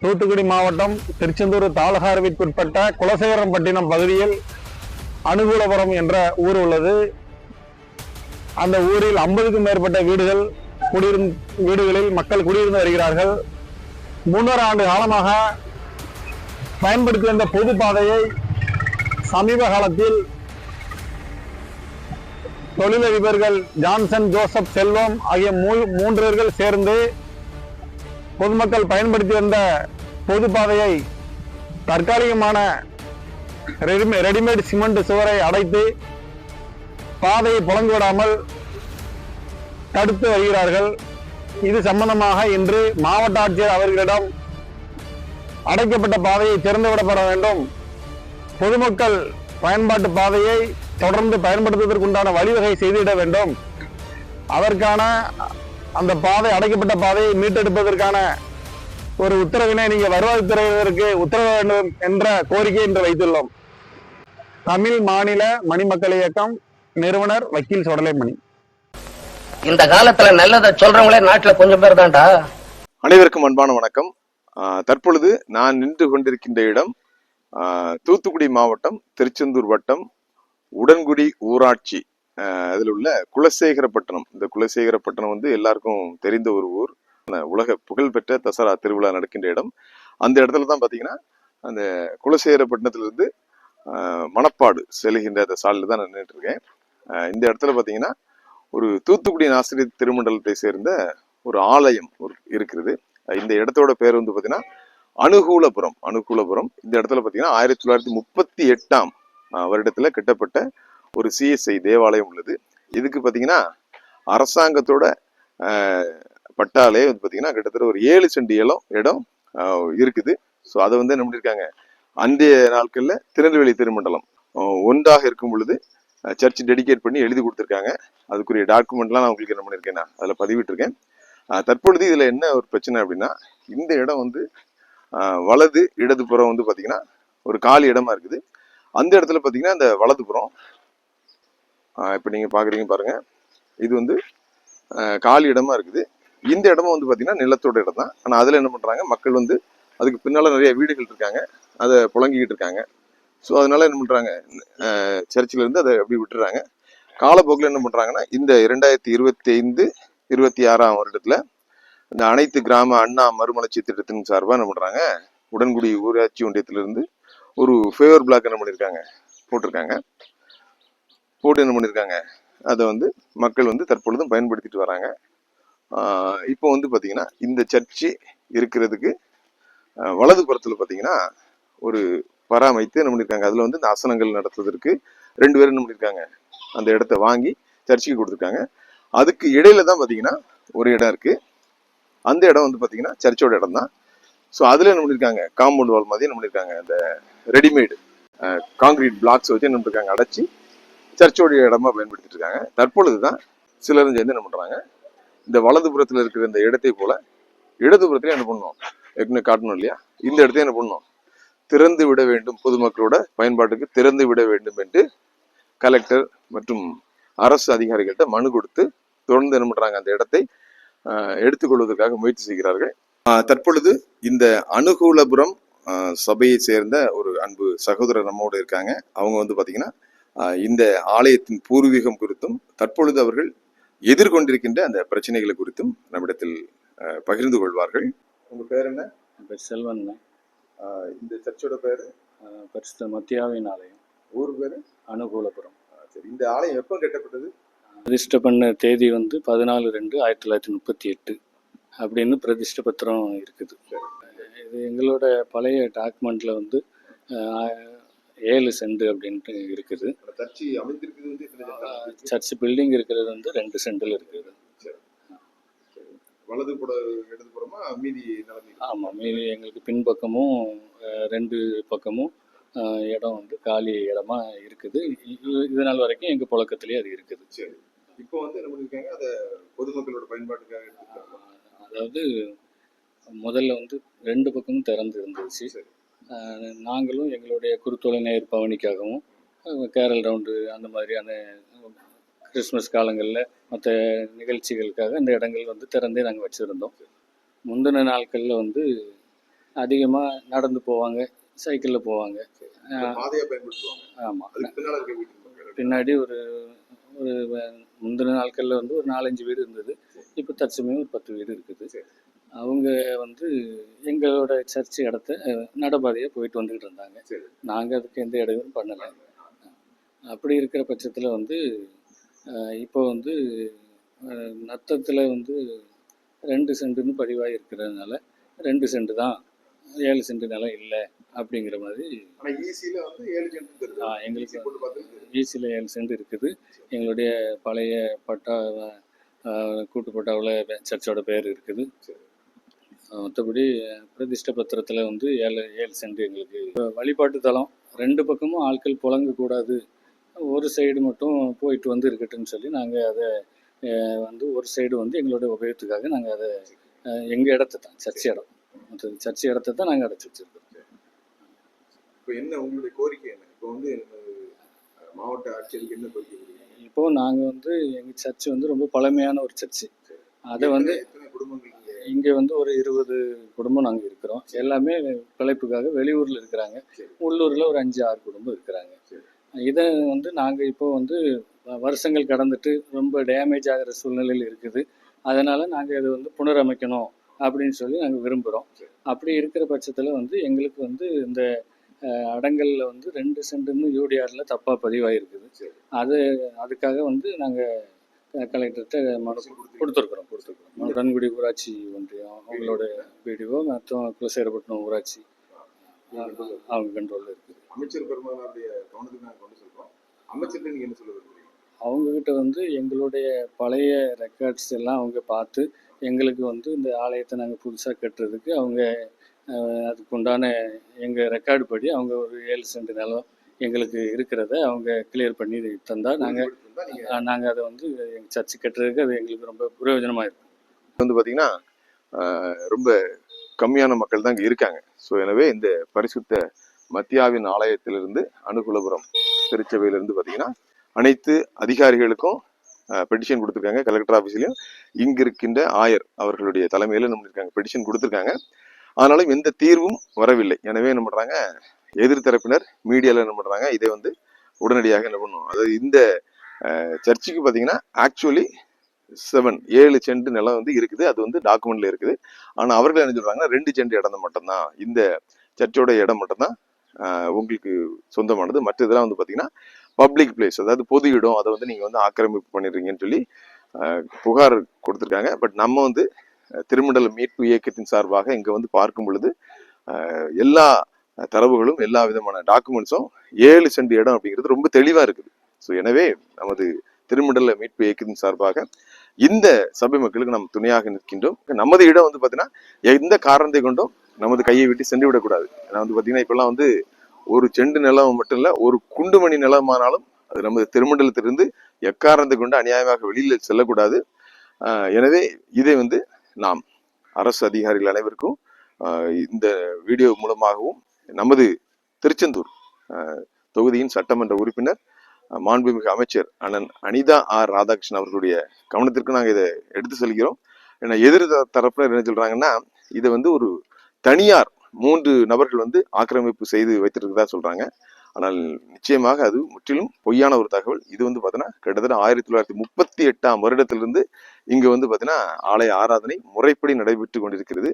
தூத்துக்குடி மாவட்டம் திருச்செந்தூர் தாலுகாவிற்குட்பட்ட குலசேகரம்பட்டினம் பகுதியில் அனுகூலபுரம் என்ற ஊர் உள்ளது. அந்த ஊரில் ஐம்பதுக்கும் மேற்பட்ட வீடுகள் குடியிருந் வீடுகளில் மக்கள் குடியிருந்து வருகிறார்கள். மூன்றரை ஆண்டு காலமாக பயன்படுத்தி வந்த பொது பாதையை சமீப காலத்தில் தொழிலதிபர்கள் ஜான்சன் ஜோசப் செல்வம் ஆகிய மூ- மூன்று சேர்ந்து பொதுமக்கள் பயன்படுத்தி வந்த பொது பாதையை தற்காலிகமான ரெடிமே ரெடிமேட் சிமெண்ட் சுவரை அடைத்து பாதையை புழங்க விடாமல் தடுத்து வருகிறார்கள். இது சம்பந்தமாக இன்று மாவட்ட ஆட்சியர் அவர்களிடம் அடைக்கப்பட்ட பாதையை திறந்து விடப்பட வேண்டும். பொதுமக்கள் பயன்பாட்டு பாதையை தொடர்ந்து பயன்படுத்துவதற்குண்டான வழிவகை செய்திட வேண்டும். அதற்கான அந்த பாதை அடைக்கப்பட்ட பாதையை மீட்டெடுப்பதற்கான ஒரு உத்தரவினை நீங்க வருவாய்த்துறையினருக்கு உத்தரவு வேண்டும் என்ற கோரிக்கை இன்று வைத்துள்ளோம். தமிழ் மாநில மணிமக்கள் இயக்கம் நிறுவனர் வக்கீல் சொடலைமணி. இந்த காலத்துல நல்லதை சொல்றவங்களே நாட்டுல கொஞ்சம் பேர் தான்டா. அனைவருக்கும் அன்பான வணக்கம். ஆஹ் தற்பொழுது நான் நின்று கொண்டிருக்கின்ற இடம் ஆஹ் தூத்துக்குடி மாவட்டம் திருச்செந்தூர் வட்டம் உடன்குடி ஊராட்சி. அதில் உள்ள குலசேகரப்பட்டினம். இந்த குலசேகரப்பட்டினம் வந்து எல்லாருக்கும் தெரிந்த ஒரு ஊர். உலக புகழ்பெற்ற தசரா திருவிழா நடக்கின்ற இடம். அந்த இடத்துல தான் பார்த்தீங்கன்னா அந்த குலசேகரப்பட்டினத்திலிருந்து மணப்பாடு செல்கின்ற அந்த சாலையில் தான் நான் நின்றுட்டு இருக்கேன் இந்த இடத்துல பார்த்தீங்கன்னா ஒரு தூத்துக்குடி ஆசிரியர் திருமண்டலத்தை சேர்ந்த ஒரு ஆலயம் ஒரு இருக்கிறது. இந்த இடத்தோட பேர் வந்து பார்த்தீங்கன்னா அனுகூலபுரம். அனுகூலபுரம். இந்த இடத்துல பார்த்தீங்கன்னா ஆயிரத்தி தொள்ளாயிரத்தி முப்பத்தி எட்டாம் வருடத்தில் கட்டப்பட்ட ஒரு சிஎஸ்ஐ தேவாலயம் உள்ளது. இதுக்கு பார்த்தீங்கன்னா அரசாங்கத்தோட பட்டாலே வந்து பார்த்தீங்கன்னா கிட்டத்தட்ட ஒரு ஏழு செண்டு இடம் இடம் இருக்குது. ஸோ அதை வந்து என்ன பண்ணியிருக்காங்க அன்றைய நாட்களில் திருநெல்வேலி திருமண்டலம் ஒன்றாக இருக்கும் பொழுது சர்ச் டெடிகேட் பண்ணி எழுதி கொடுத்துருக்காங்க. அதுக்குரிய டாக்குமெண்ட்லாம் நான் உங்களுக்கு என்ன பண்ணியிருக்கேன் நான் அதில் பதிவிட்டிருக்கேன். தற்பொழுது இதில் என்ன ஒரு பிரச்சனை அப்படின்னா இந்த இடம் வந்து வலது இடதுபுறம் வந்து பார்த்தீங்கன்னா ஒரு காலி இடமா இருக்குது. அந்த இடத்துல பார்த்தீங்கன்னா அந்த வலதுபுறம் இப்போ நீங்கள் பார்க்குறீங்க பாருங்கள் இது வந்து காலி இடமா இருக்குது. இந்த இடமும் வந்து பார்த்தீங்கன்னா நிலத்தோட இடம் தான் ஆனால் அதில் என்ன பண்ணுறாங்க மக்கள் வந்து அதுக்கு பின்னால் நிறைய வீடுகள் இருக்காங்க. அதை புழங்கிக்கிட்டு இருக்காங்க. ஸோ அதனால என்ன பண்ணுறாங்க சர்ச்சிலேருந்து அதை அப்படி விட்டுறாங்க. காலப்போக்கில் என்ன பண்ணுறாங்கன்னா இந்த இரண்டாயிரத்தி இருபத்தி ஐந்து இருபத்தி ஆறாம் வருடத்தில் இந்த அனைத்து கிராம அண்ணா மறுமலர்ச்சி திட்டத்தின் சார்பாக என்ன பண்ணுறாங்க உடன்குடி ஊராட்சி ஒன்றியத்திலிருந்து ஒரு ஃபேவர் பிளாக் என்ன பண்ணியிருக்காங்க போட்டிருக்காங்க. போட்டு என்ன பண்ணியிருக்காங்க அதை வந்து மக்கள் வந்து தற்பொழுதும் பயன்படுத்திட்டு வராங்க. இப்போ வந்து பார்த்தீங்கன்னா இந்த சர்ச்சு இருக்கிறதுக்கு வலது புறத்தில் பார்த்தீங்கன்னா ஒரு பராமரித்து என்ன பண்ணியிருக்காங்க அதில் வந்து இந்த ஆசனங்கள் நடத்துவதற்கு ரெண்டு பேரும் என்ன பண்ணியிருக்காங்க அந்த இடத்த வாங்கி சர்ச்சுக்கு கொடுத்துருக்காங்க. அதுக்கு இடையில தான் பார்த்தீங்கன்னா ஒரு இடம் இருக்கு. அந்த இடம் வந்து பார்த்தீங்கன்னா சர்ச்சோட இடம் தான். ஸோ அதில் என்ன பண்ணியிருக்காங்க காம்பவுண்ட் வால் மாதிரி என்ன பண்ணியிருக்காங்க அந்த ரெடிமேடு காங்கிரீட் பிளாக்ஸ் வச்சு என்ன பண்ணியிருக்காங்க அடைச்சி சர்ச்சோடைய இடமா பயன்படுத்திட்டு இருக்காங்க தற்பொழுது தான் சிலரும் சேர்ந்து என்ன பண்ணுறாங்க இந்த வலதுபுறத்தில் இருக்கிற இந்த இடத்தை போல இடதுபுறத்திலே என்ன பண்ணும்? ஏற்கனவே காட்டணும் இல்லையா? இந்த இடத்தை என்ன பண்ணணும் திறந்து விட வேண்டும் பொதுமக்களோட பயன்பாட்டுக்கு திறந்து விட வேண்டும் என்று கலெக்டர் மற்றும் அரசு அதிகாரிகள்கிட்ட மனு கொடுத்து தொடர்ந்து என்ன பண்றாங்க அந்த இடத்தை எடுத்துக்கொள்வதற்காக முயற்சி செய்கிறார்கள். தற்பொழுது இந்த அனுகூலபுரம் சபையை சேர்ந்த ஒரு அன்பு சகோதரர் நம்மோடு இருக்காங்க. அவங்க வந்து பாத்தீங்கன்னா இந்த ஆலயத்தின் பூர்வீகம் குறித்தும் தற்பொழுது அவர்கள் எதிர்கொண்டிருக்கின்ற அந்த பிரச்சனைகளை குறித்தும் நம்மிடத்தில் பகிர்ந்து கொள்வார்கள். உங்க பேர் என்ன? பேர் செல்வன். இந்த சர்ச்சோட பேரு? பரிசுத்த மத்தியாவின் ஆலயம். ஊர் பேரு? அனுகூலபுரம். சரி. இந்த ஆலயம் எப்போ கட்டப்பட்டது? பிரதிஷ்டை பண்ண தேதி வந்து பதினாலு ரெண்டு ஆயிரத்தி தொள்ளாயிரத்தி முப்பத்தி எட்டு அப்படின்னு பிரதிஷ்டை பத்திரம் இருக்குது. இது எங்களோட பழைய டாக்குமெண்ட்ல வந்து ஏழு சென்ட் அப்படின்ட்டு இருக்குது. சர்ச்சு அமைந்திருக்கிறது வந்து? சர்ச் பில்டிங் இருக்கிறது வந்து ரெண்டு சென்டில் இருக்குது. வலது புற இடது புறமா மீதி ஆமாம் மீதி எங்களுக்கு பின்பக்கமும் ரெண்டு பக்கமும் இடம் வந்து காலி இடமா இருக்குது. இது நாள் வரைக்கும் எங்கள் புழக்கத்திலே அது இருக்குது. சரி. இப்போ வந்து என்ன பண்ணிருக்காங்க? அதை பொதுமக்களோட பயன்பாட்டுக்காக எடுத்துருக்காங்க அதாவது முதல்ல வந்து ரெண்டு பக்கமும் திறந்து இருந்துச்சு. நாங்களும் எங்களுடைய குருத்தொலை நேர் பவனிக்காகவும் கேரல் ரவுண்டு அந்த மாதிரியான கிறிஸ்மஸ் காலங்களில் மற்ற நிகழ்ச்சிகளுக்காக இந்த இடங்கள் வந்து திறந்தே நாங்கள் வச்சுருந்தோம். முந்தின நாட்களில் வந்து அதிகமாக நடந்து போவாங்க சைக்கிளில் போவாங்க. ஆமாம் பின்னாடி ஒரு ஒரு முந்தின நாட்களில் வந்து ஒரு நாலஞ்சு வீடு இருந்தது. இப்போ தற்சமயம் ஒரு பத்து வீடு இருக்குது. அவங்க வந்து எங்களோட சர்ச் இடத்த அஹ், நடைபாதையாக போயிட்டு வந்துக்கிட்டு இருந்தாங்க. சரி. நாங்கள் அதுக்கு எந்த இடையூறும் பண்ணலை. அப்படி இருக்கிற பட்சத்தில் வந்து இப்போ வந்து நத்தத்தில் வந்து ரெண்டு சென்ட்டுன்னு பதிவாகி இருக்கிறதுனால ரெண்டு சென்ட் தான் ஏழு சென்ட் நிலம் இல்லை அப்படிங்கிற மாதிரி ஈஸியில ஏழு சென்ட் ஆ, எங்களுக்கு கொண்டு பார்த்து ஈசியில் ஏழு சென்ட் இருக்குது. எங்களுடைய பழைய பட்டா கூட்டு பட்டாவில் சர்ச்சோட பேர் இருக்குது. அஹ், மற்றபடி பிரதிஷ்ட பத்திரத்தில் வந்து ஏழு ஏழு சென்ட் எங்களுக்கு. வழிபாட்டு தலம் ரெண்டு பக்கமும் ஆட்கள் புழங்கக்கூடாது. ஒரு சைடு மட்டும் போயிட்டு வந்து இருக்கட்டும்னு சொல்லி நாங்கள் அதை வந்து ஒரு சைடு வந்து எங்களுடைய உபயோகத்துக்காக நாங்கள் அதை எங்கள் இடத்த தான் சர்ச் இடம். மற்றது சர்ச் இடத்த தான் நாங்கள் அடைச்சி வச்சுருக்கோம். இப்போ என்ன உங்களுடைய கோரிக்கை என்ன? இப்போ வந்து மாவட்ட ஆட்சியருக்கு என்ன கோரிக்கை? இப்போது நாங்கள் வந்து எங்கள் சர்ச் வந்து ரொம்ப பழமையான ஒரு சர்ச்சு. அதை வந்து குடும்பங்கள் இங்க வந்து ஒரு இருபது குடும்பம் நாங்கள் இருக்கிறோம். எல்லாமே பிழைப்புக்காக வெளியூரில் இருக்கிறாங்க. உள்ளூரில் ஒரு அஞ்சு ஆறு குடும்பம் இருக்கிறாங்க. இதை வந்து நாங்கள் இப்போ வந்து வருஷங்கள் கடந்துட்டு ரொம்ப டேமேஜ் ஆகிற சூழ்நிலையில் இருக்குது. அதனால் நாங்கள் இதை வந்து புனரமைக்கணும் அப்படின்னு சொல்லி நாங்கள் விரும்புகிறோம் அப்படி இருக்கிற பட்சத்தில் வந்து எங்களுக்கு வந்து இந்த அடங்கல்ல வந்து ரெண்டு சென்ட்டுன்னு யூடிஆரில் தப்பாக பதிவாயிருக்குது. அது அதுக்காக வந்து நாங்கள் கலெக்டர்கிட்ட மனு கொடுத்துருக்குறோம் கொடுத்துருக்குறோம். உடன்குடி ஊராட்சி ஒன்றியம் அவங்களோட பிடிஓ மற்றும் குலசேரப்பட்டினம் ஊராட்சி அவங்க கண்ட்ரோலில் இருக்குது அமைச்சர் பெருமானாருடைய கவனத்துக்கு நாங்கள் கொண்டு சொல்றோம். அமைச்சர்கிட்ட நீங்க என்ன சொல்ல விரும்புறீங்க? அவங்கக்கிட்ட வந்து எங்களுடைய பழைய ரெக்கார்ட்ஸ் எல்லாம் அவங்க பார்த்து எங்களுக்கு வந்து இந்த ஆலயத்தை நாங்கள் புதுசாக கட்டுறதுக்கு அவங்க அஹ், அதுக்கு உண்டான எங்கள் ரெக்கார்டு படி அவங்க ஒரு ஏழு சென்ட் நிலம் எங்களுக்கு இருக்கிறத அவங்க கிளியர் பண்ணி தந்தால் நாங்கள் நாங்கள் அதை வந்து எங்கள் சர்ச்சு கட்டுறதுக்கு அது எங்களுக்கு ரொம்ப பிரயோஜனமாக இருக்கும் வந்து பாத்தீங்கன்னா ஆஹ், ரொம்ப கம்மியான மக்கள் தான் இங்க இருக்காங்க. ஸோ எனவே இந்த பரிசுத்த மத்தியாவின் ஆலயத்திலிருந்து அனுகுலபுரம் திருச்சபையிலிருந்து பாத்தீங்கன்னா அனைத்து அதிகாரிகளுக்கும் பெட்டிஷன் கொடுத்துருக்காங்க. கலெக்டர் ஆஃபீஸ்லையும் இங்க இருக்கின்ற ஆயர் அவர்களுடைய தலைமையில நம்ம இருக்காங்க பெட்டிஷன் கொடுத்துருக்காங்க. ஆனாலும் எந்த தீர்வும் வரவில்லை. எனவே என்ன பண்றாங்க எதிர்த்தரப்பினர் மீடியாவில் என்ன பண்ணுறாங்க இதை வந்து உடனடியாக என்ன பண்ணுவோம் அதாவது இந்த சர்ச்சுக்கு பார்த்தீங்கன்னா ஆக்சுவலி செவன் ஏழு சென்ட் நிலம் வந்து இருக்குது. அது வந்து டாக்குமெண்ட்ல இருக்குது. ஆனால் அவர்கள் என்ன சொல்றாங்கன்னா ரெண்டு சென்ட் இடம் மட்டும்தான். இந்த சர்ச்சோட இடம் மட்டும்தான் உங்களுக்கு சொந்தமானது. மற்ற இதெல்லாம் வந்து பார்த்தீங்கன்னா பப்ளிக் பிளேஸ் அதாவது பொது இடம். அதை வந்து நீங்கள் வந்து ஆக்கிரமிப்பு பண்ணிடுறீங்கன்னு சொல்லி புகார் கொடுத்துருக்காங்க. பட் நம்ம வந்து திருமண்டல மீட்பு இயக்கத்தின் சார்பாக இங்கே வந்து பார்க்கும் பொழுது எல்லா தரவுகளும் எல்லா விதமான டாக்குமெண்ட்ஸும் ஏழு சென்ட் இடம் அப்படிங்கிறது ரொம்ப தெளிவாக இருக்குது. ஸோ எனவே நமது திருமண்டல மீட்பு இயக்கத்தின் சார்பாக இந்த சபை மக்களுக்கு நாம் துணையாக நிற்கின்றோம். நமது இடம் வந்து பார்த்தீங்கன்னா எந்த காரணத்தை கொண்டும் நமது கையை விட்டு சென்று விடக்கூடாது. ஏன்னா வந்து பார்த்தீங்கன்னா இப்போல்லாம் வந்து ஒரு செண்டு நிலம் மட்டும் இல்லை ஒரு குண்டுமணி நிலமானாலும் அது நமது திருமண்டலத்திலிருந்து எக்காரணத்தை கொண்டு அநியாயமாக வெளியில் செல்லக்கூடாது. எனவே இதை வந்து நாம் அரசு அதிகாரிகள் அனைவருக்கும் இந்த வீடியோ மூலமாகவும் நமது திருச்செந்தூர் தொகுதியின் சட்டமன்ற உறுப்பினர் மாண்புமிகு அமைச்சர் அண்ணன் அனிதா ஆர் ராதாகிருஷ்ணன் அவர்களுடைய கவனத்திற்கு நாங்கள் இதை எடுத்து செல்கிறோம். ஏன்னா எதிர் தரப்பினர் என்ன சொல்றாங்கன்னா இதை வந்து ஒரு தனியார் மூன்று நபர்கள் வந்து ஆக்கிரமிப்பு செய்து வைத்திருக்கிறதா சொல்றாங்க. ஆனால் நிச்சயமாக அது முற்றிலும் பொய்யான ஒரு தகவல். இது வந்து பார்த்தீங்கன்னா கிட்டத்தட்ட ஆயிரத்தி தொள்ளாயிரத்தி முப்பத்தி எட்டாம் வருடத்திலிருந்து இங்கு வந்து பார்த்தீங்கன்னா ஆலய ஆராதனை முறைப்படி நடைபெற்று கொண்டிருக்கிறது.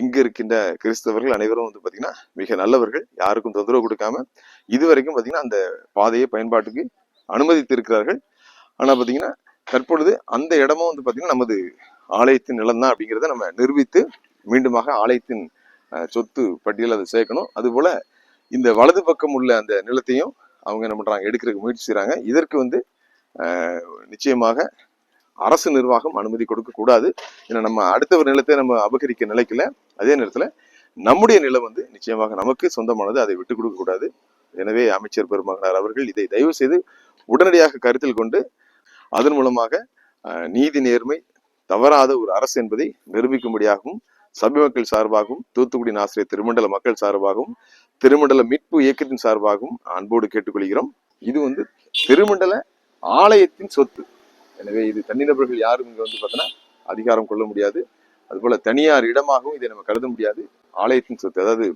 இங்கு இருக்கின்ற கிறிஸ்தவர்கள் அனைவரும் வந்து பார்த்தீங்கன்னா மிக நல்லவர்கள். யாருக்கும் தொந்தரவு கொடுக்காம இதுவரைக்கும் பார்த்தீங்கன்னா அந்த பாதையை பயன்பாட்டுக்கு அனுமதித்திருக்கிறார்கள். ஆனால் பார்த்தீங்கன்னா தற்பொழுது அந்த இடமும் வந்து பார்த்தீங்கன்னா நமது ஆலயத்தின் நிலம் தான் அப்படிங்கிறத நம்ம நிரூபித்து மீண்டுமாக ஆலயத்தின் சொத்து பட்டியல் அதை சேர்க்கணும். அதுபோல இந்த வலது பக்கம் உள்ள அந்த நிலத்தையும் அவங்க என்ன பண்ணுறாங்க எடுக்கிறதுக்கு முயற்சி செய்கிறாங்க இதற்கு வந்து நிச்சயமாக அரசு நிர்வாகம் அனுமதி கொடுக்க கூடாது. ஏன்னா நம்ம அடுத்த ஒரு நிலத்தை நம்ம அபகரிக்க நிலைக்கல. அதே நேரத்துல நம்முடைய நிலம் வந்து நிச்சயமாக நமக்கு சொந்தமானது அதை விட்டு கொடுக்க கூடாது. எனவே அமைச்சர் பெருமகனார் அவர்கள் இதை தயவு செய்து உடனடியாக கருத்தில் கொண்டு அதன் மூலமாக நீதி நேர்மை தவறாத ஒரு அரசு என்பதை நிரூபிக்கும்படியாகவும் சபை மக்கள் சார்பாகவும் தூத்துக்குடி ஆசிரியர் திருமண்டல மக்கள் சார்பாகவும் திருமண்டல மீட்பு இயக்கத்தின் சார்பாகவும் அன்போடு கேட்டுக்கொள்கிறோம். இது வந்து திருமண்டல ஆலயத்தின் சொத்து. எனவே இது தனிநபர்கள் யாரும் இங்கே வந்து பார்த்தோன்னா அதிகாரம் கொள்ள முடியாது. அதுபோல தனியார் இடமாகவும் இதை நம்ம கருத முடியாது. ஆலயத்தின் சொத்து அதாவது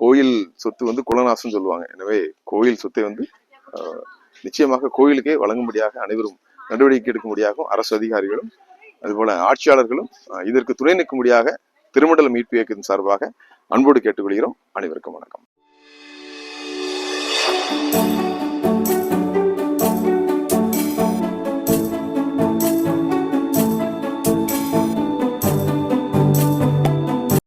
கோயில் சொத்து வந்து குலநாசம் சொல்லுவாங்க. எனவே கோயில் சொத்தை வந்து நிச்சயமாக கோயிலுக்கே வழங்கும்படியாக அனைவரும் நடவடிக்கை எடுக்கும்படியாகவும் அரசு அதிகாரிகளும் அதுபோல ஆட்சியாளர்களும் இதற்கு துணை நிற்கும்படியாக திருமண்டல மீட்பு இயக்கத்தின் சார்பாக அன்போடு கேட்டுக்கொள்கிறோம். அனைவருக்கும் வணக்கம்.